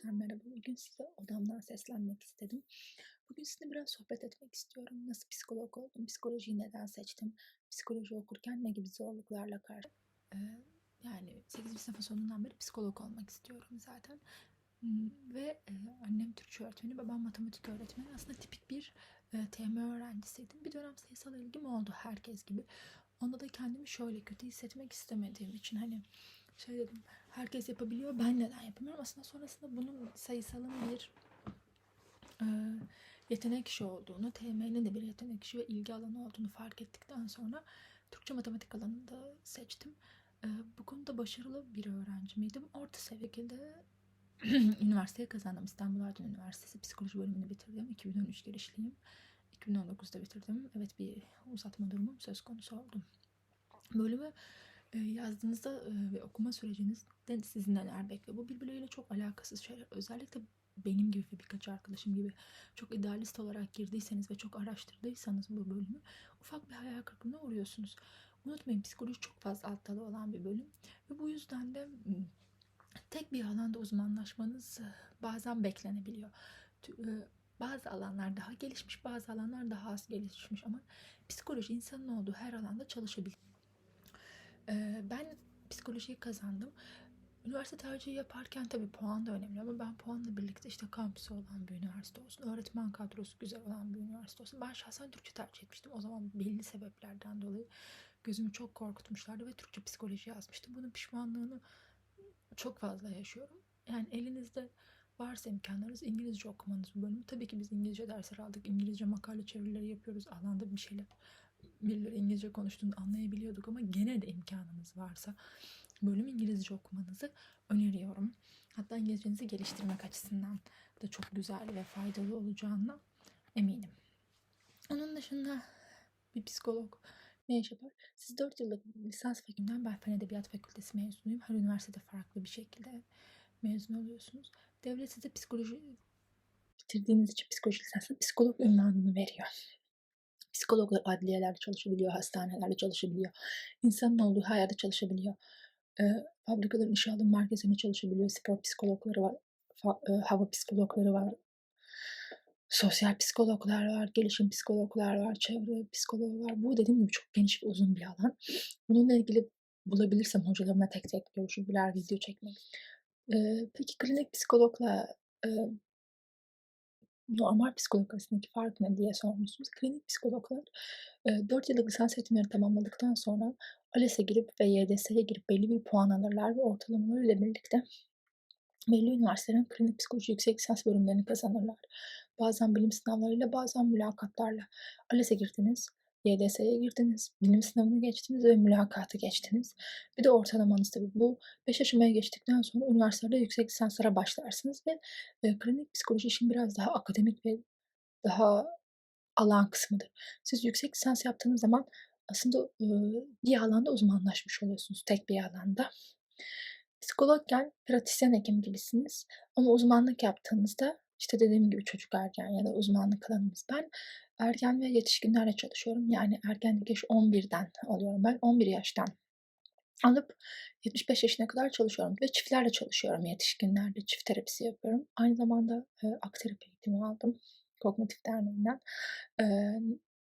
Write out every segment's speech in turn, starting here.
Arkadaşlar merhaba. Bugün size odamdan seslenmek istedim. Bugün sizinle biraz sohbet etmek istiyorum. Nasıl psikolog oldum? Psikolojiyi neden seçtim? Psikoloji okurken ne gibi zorluklarla karşı? Ee, yani 8. sınıfın sonundan beri psikolog olmak istiyorum zaten. Ve e, annem Türkçe öğretmeni, babam matematik öğretmeni. Aslında tipik bir e, TM öğrencisiydim. Bir dönem sayısal ilgim oldu herkes gibi. Onda da kendimi şöyle kötü hissetmek istemediğim için hani şey dedim herkes yapabiliyor ben neden yapamıyorum aslında sonrasında bunun sayısalın bir e, yetenek işi olduğunu TM'nin de bir yetenek işi ve ilgi alanı olduğunu fark ettikten sonra Türkçe matematik alanında seçtim. E, bu konuda başarılı bir öğrenci miydim? Orta seviyede üniversiteye kazandım. İstanbul Aydın Üniversitesi psikoloji bölümünü bitirdim. 2013 girişliyim. 2019'da bitirdim. Evet bir uzatma durumum söz konusu oldu. Bölümü yazdığınızda e, ve okuma sürecinizde sizi neler bekliyor? Bu birbirleriyle çok alakasız şeyler. Özellikle benim gibi ve birkaç arkadaşım gibi çok idealist olarak girdiyseniz ve çok araştırdıysanız bu bölümü ufak bir hayal kırıklığına uğruyorsunuz. Unutmayın psikoloji çok fazla alt dalı olan bir bölüm ve bu yüzden de tek bir alanda uzmanlaşmanız e, bazen beklenebiliyor. E, Bazı alanlar daha gelişmiş, bazı alanlar daha az gelişmiş ama psikoloji insanın olduğu her alanda çalışabilir. Ben psikolojiyi kazandım. Üniversite tercihi yaparken tabii puan da önemli ama ben puanla birlikte işte kampüsü olan bir üniversite olsun, öğretmen kadrosu güzel olan bir üniversite olsun. Ben şahsen Türkçe tercih etmiştim. O zaman belli sebeplerden dolayı gözümü çok korkutmuşlardı ve Türkçe psikoloji yazmıştım. Bunun pişmanlığını çok fazla yaşıyorum. Yani elinizde varsa imkanlarınız İngilizce okumanız bu bölümü. Tabii ki biz İngilizce dersler aldık. İngilizce makale çevirileri yapıyoruz. Alanda bir şeyler birileri İngilizce konuştuğunu anlayabiliyorduk ama gene de imkanınız varsa bölüm İngilizce okumanızı öneriyorum. Hatta İngilizcenizi geliştirmek açısından da çok güzel ve faydalı olacağına eminim. Onun dışında bir psikolog ne iş yapar? Siz 4 yıllık lisans fakülteden ben Fen Edebiyat Fakültesi mezunuyum. Her üniversitede farklı bir şekilde mezun oluyorsunuz. Devlet size psikoloji bitirdiğiniz için psikoloji lisansı psikolog ünvanını veriyor. Psikologlar adliyelerde çalışabiliyor, hastanelerde çalışabiliyor. İnsanın olduğu her yerde çalışabiliyor. E, fabrikaların işe alım merkezinde çalışabiliyor. Spor psikologları var, fa- e, hava psikologları var, sosyal psikologlar var, gelişim psikologlar var, çevre psikologu var. Bu dediğim gibi çok geniş ve uzun bir alan. Bununla ilgili bulabilirsem hocalarıma tek tek görüşüp birer video çekmek. E, peki klinik psikologla e, normal psikolog arasındaki fark ne diye sormuşsunuz. Klinik psikologlar e, 4 yıllık lisans eğitimleri tamamladıktan sonra ALES'e girip ve YDS'ye girip belli bir puan alırlar ve ortalamalarıyla birlikte belli üniversitelerin klinik psikoloji yüksek lisans bölümlerini kazanırlar. Bazen bilim sınavlarıyla bazen mülakatlarla. ALES'e girdiniz, YDS'ye girdiniz, bilim sınavını geçtiniz ve mülakatı geçtiniz. Bir de ortalamanız tabii bu 5 aşamaya geçtikten sonra üniversitede yüksek lisanslara başlarsınız ve e, klinik psikoloji işin biraz daha akademik ve daha alan kısmıdır. Siz yüksek lisans yaptığınız zaman aslında e, bir alanda uzmanlaşmış oluyorsunuz tek bir alanda. Psikologken pratisyen hekim gibisiniz ama uzmanlık yaptığınızda işte dediğim gibi çocuk ergen ya da uzmanlık alanımız. Ben ergen ve yetişkinlerle çalışıyorum. Yani ergenlik yaşı 11'den alıyorum ben. 11 yaştan alıp 75 yaşına kadar çalışıyorum ve çiftlerle çalışıyorum yetişkinlerle. Çift terapisi yapıyorum. Aynı zamanda e, akterapi eğitimi aldım. Kognitif Derneği'nden. E,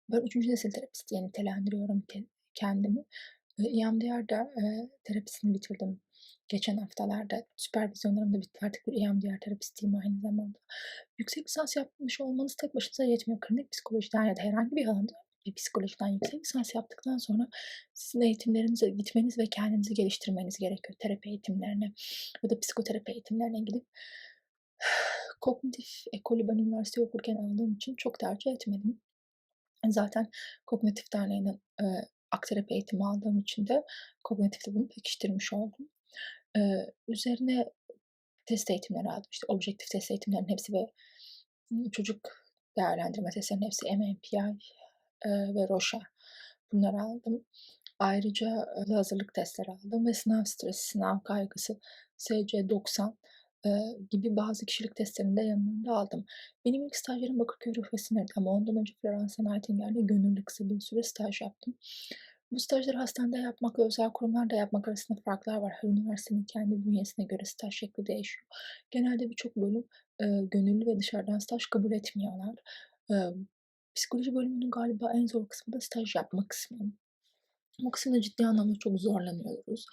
ben üçüncü nesil terapist diye nitelendiriyorum ke- kendimi. E, EMDR'da e, terapisini bitirdim geçen haftalarda. Süpervizyonlarım da bitti. Artık bir EMDR terapistiyim aynı zamanda. Yüksek lisans yapmış olmanız tek başınıza yetmiyor. Klinik psikolojiden ya da herhangi bir alanda bir psikolojiden yüksek lisans yaptıktan sonra sizin eğitimlerinize gitmeniz ve kendinizi geliştirmeniz gerekiyor. Terapi eğitimlerine ya da psikoterapi eğitimlerine gidip kognitif ekolü ben üniversite okurken aldığım için çok tercih etmedim. Zaten Kognitif Derneği'nin e, akterapi eğitimi aldığım için de kognitifte bunu pekiştirmiş oldum. E, üzerine test eğitimleri aldım. İşte objektif test eğitimlerinin hepsi ve çocuk değerlendirme testlerinin hepsi MMPI e, ve ROSHA bunları aldım. Ayrıca hazırlık testleri aldım ve sınav stresi, sınav kaygısı, SC90 e, gibi bazı kişilik testlerini de yanlarında aldım. Benim ilk stajyerim Bakırköy Ruh ama ondan önce Florence Nightingale'de gönüllü kısa bir süre staj yaptım. Bu stajları hastanede yapmakla özel kurumlarda yapmak arasında farklar var. Her üniversitenin kendi bünyesine göre staj şekli değişiyor. Genelde birçok bölüm, eee, gönüllü ve dışarıdan staj kabul etmiyorlar. Emm, psikoloji bölümünün galiba en zor kısmı da staj yapma kısmı. O kısımda ciddi anlamda çok zorlanıyoruz.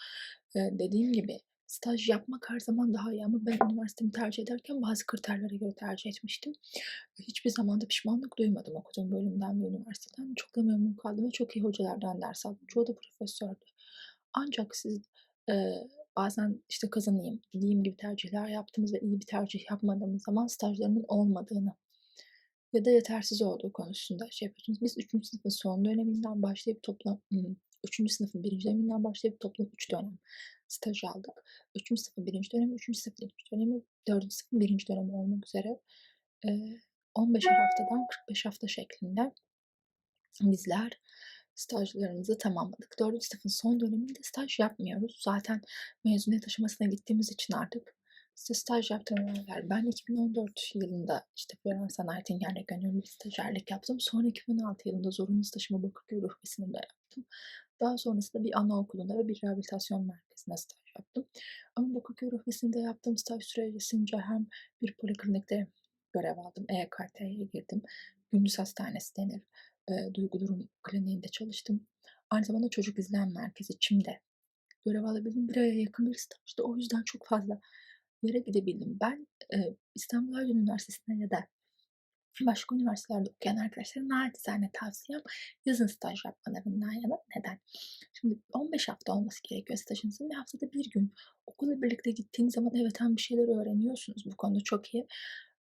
Eee, dediğim gibi staj yapmak her zaman daha iyi ama ben üniversitemi tercih ederken bazı kriterlere göre tercih etmiştim. Hiçbir zaman da pişmanlık duymadım okuduğum bölümden ve üniversiteden. Çok da memnun kaldım ve çok iyi hocalardan ders aldım. Çoğu da profesördü. Ancak siz, eee, bazen, işte, kazanayım, gideyim gibi tercihler yaptığımız ve iyi bir tercih yapmadığımız zaman stajlarının olmadığını ya da yetersiz olduğu konusunda şey yapıyorsunuz. Biz 3. sınıfın son döneminden başlayıp toplam, ımm, 3. sınıfın 1. döneminden başlayıp toplam 3 dönem staj aldık. 3. sınıfın 1. dönemi, 3. sınıfın 2. dönemi, 4. sınıfın 1. dönemi olmak üzere, eee, 15'er haftadan 45 hafta şeklinde bizler stajlarımızı tamamladık. 4. sınıfın son döneminde staj yapmıyoruz. Zaten mezuniyet aşamasına gittiğimiz için artık size staj yaptırmıyorlar. Ben 2014 yılında, işte, Floransa Nightingale'de gönüllü stajyerlik yaptım. Sonra 2016 yılında zorunlu stajımı Bakırköy Ruh Eğitimi'nde yaptım. Daha sonrasında bir anaokulunda ve bir rehabilitasyon merkezinde staj yaptım. Ama Bakırköy Eğitimi'nde yaptığım staj süresince hem bir poliklinikte görev aldım, EYKT'ye girdim. Gündüz hastanesi denir. Eee, Duygu Durum Kliniği'nde çalıştım. Aynı zamanda çocuk izlem merkezi ÇİM'de görev alabildim. 1 aya yakın bir stajdı. O yüzden çok fazla yere gidebildim. Ben, eee, İstanbul Aydın Üniversitesi'nde ya da başka üniversitelerde okuyan arkadaşlara naçizane tavsiyem yazın staj yapmalarından yana. Neden? Şimdi 15 hafta olması gerekiyor stajınızın ve haftada 1 gün okulla birlikte gittiğiniz zaman evet, hem bir şeyler öğreniyorsunuz, bu konuda çok iyi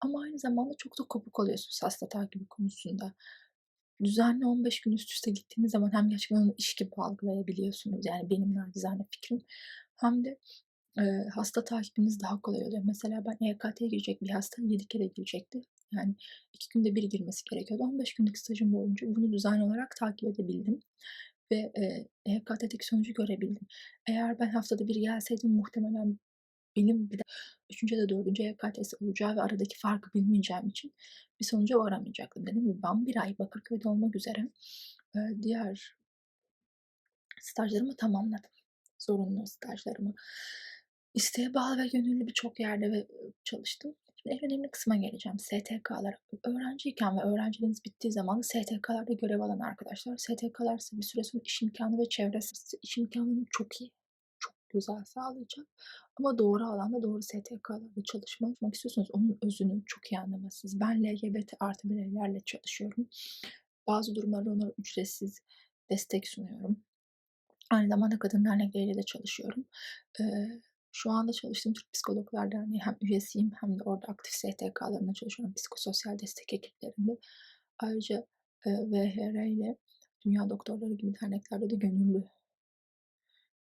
ama aynı zamanda çok da kopuk oluyorsunuz hasta takibi konusunda. Düzenli 15 gün üst üste gittiğiniz zaman hem gerçekten onu iş gibi algılayabiliyorsunuz, yani benim nacizane fikrim hem de, hasta takibiniz daha kolay oluyor. Mesela ben EYKT'ye girecek bir hasta 7 kere girecekti. Yani 2 günde 1 girmesi gerekiyordu. 15 günlük stajım boyunca bunu düzenli olarak takip edebildim ve, eee, EYKT'deki sonucu görebildim. Eğer ben haftada 1 gelseydim muhtemelen benim bir de 3. ya 4. EYKT'si olacağı ve aradaki farkı bilmeyeceğim için bir sonuca varamayacaktım. Dediğim gibi ben 1 ay Bakırköy'de olmak üzere, eee, diğer stajlarımı tamamladım. Zorunlu stajlarımı. İsteğe bağlı ve gönüllü birçok yerde ve ııı, çalıştım. Şimdi en önemli kısma geleceğim, STK'lara. Öğrenciyken ve öğrenciliğiniz bittiği zaman STK'larda görev alan arkadaşlar, STK'lar size bir süre sonra iş imkânı ve çevresi iş imkânını çok iyi, çok güzel sağlayacak ama doğru alanda doğru STK'larda çalışmak istiyorsanız onun özünü çok iyi anlamalısınız. Ben LGBT+ bireylerle çalışıyorum. Bazı durumlarda onlara ücretsiz destek sunuyorum. Aynı zamanda kadın dernekleriyle de çalışıyorum. Eee, şu anda çalıştığım Türk Psikologlar Derneği hem üyesiyim hem de orada aktif STK'larında çalışıyorum, psikososyal destek ekiplerinde. Ayrıca, eee, VHR ile Dünya Doktorları gibi derneklerde de gönüllü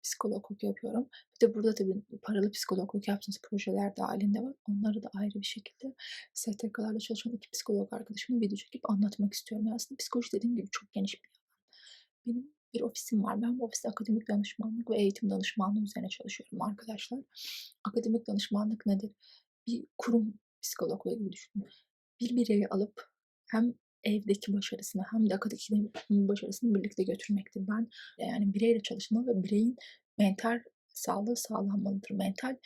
psikologluk yapıyorum. Bir de burada tabii paralı psikologluk yaptığımız projeler dâhilinde var. Onları da ayrı bir şekilde STK'larda çalışan 2 psikolog arkadaşımla video çekip anlatmak istiyorum. Ya, aslında psikoloji dediğim gibi çok geniş bir alan. Benim bir ofisim var. Ben bu ofiste akademik danışmanlık ve eğitim danışmanlığı üzerine çalışıyorum arkadaşlar. Akademik danışmanlık nedir? Bir kurum psikologluğu gibi düşünün. Bir bireyi alıp hem evdeki başarısını hem de akademik başarısını birlikte götürmektir. Ben, yani bireyle çalışma ve bireyin mental sağlığı sağlanmalıdır. Mental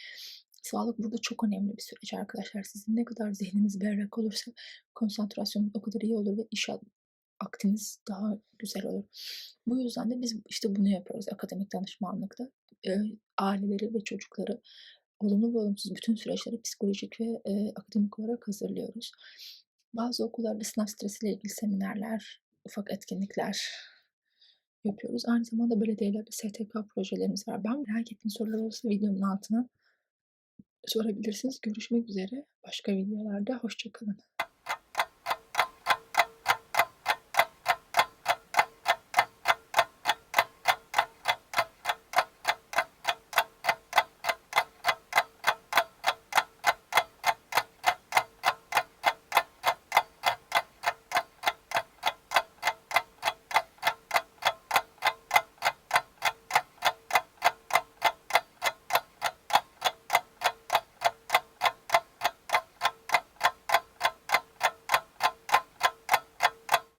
sağlık burada çok önemli bir süreç arkadaşlar. Sizin ne kadar zihniniz berrak olursa konsantrasyonunuz o kadar iyi olur ve iş akdiniz daha güzel olur. Bu yüzden de biz, işte, bunu yapıyoruz akademik danışmanlıkta. Eee, aileleri ve çocukları olumlu ve olumsuz bütün süreçlere psikolojik ve, eee, akademik olarak hazırlıyoruz. Bazı okullarda sınav stresiyle ilgili seminerler, ufak etkinlikler yapıyoruz. Aynı zamanda belediyelerde STK projelerimiz var. Ben merak ettiğiniz sorular olursa videonun altına sorabilirsiniz. Görüşmek üzere başka videolarda, hoşça kalın.